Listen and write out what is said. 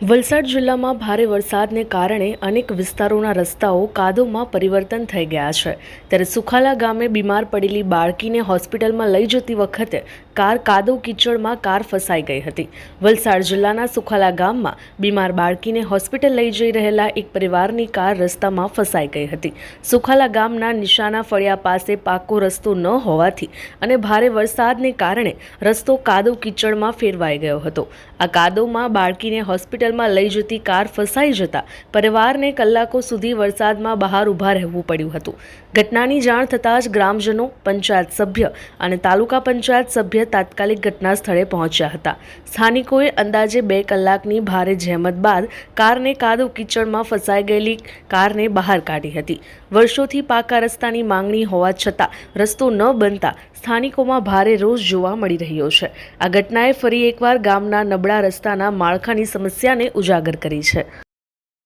વલસાડ જિલ્લામાં ભારે વરસાદને કારણે અનેક વિસ્તારોના રસ્તાઓ કાદવમાં પરિવર્તન થઈ ગયા છે. ત્યારે સુખાલા ગામે બીમાર પડેલી બાળકીને હોસ્પિટલમાં લઈ જતી વખતે કાર કાદવ કીચડમાં કાર ફસાઈ ગઈ હતી. વલસાડ જિલ્લાના સુખાલા ગામમાં બીમાર બાળકીને હોસ્પિટલ લઈ જઈ રહેલા એક પરિવારની કાર રસ્તામાં ફસાઈ ગઈ હતી. સુખાલા ગામના નિશાના ફળિયા પાસે પાકો રસ્તો ન હોવાથી અને ભારે વરસાદને કારણે રસ્તો કાદવ કીચડમાં ફેરવાઈ ગયો હતો. આ કાદવમાં બાળકીને હોસ્પિટલમાં લઈ જતી કાર ફસાઈ જતા પરિવારને કલાકો સુધી વરસાદમાં બહાર ઊભા રહેવું પડ્યું હતું. ઘટનાની જાણ થતાં જ ગ્રામજનો, પંચાયત સભ્ય અને તાલુકા પંચાયત સભ્ય તાત્કાલિક ઘટના સ્થળે પહોંચ્યા હતા. સ્થાનિકોએ અંદાજે બે કલાકની ભારે જહેમત બાદ કારને કાદવ કીચડમાં ફસાઈ ગયેલી કારને બહાર કાઢી હતી. વર્ષોથી પાકા રસ્તાની માંગણી હોવા છતાં રસ્તો ન બનતા સ્થાનિકોમાં ભારે રોષ જોવા મળી રહ્યો છે. આ ઘટનાએ ફરી એકવાર ગામના નબળા રસ્તાના માળખાની સમસ્યાને ઉજાગર કરી છે.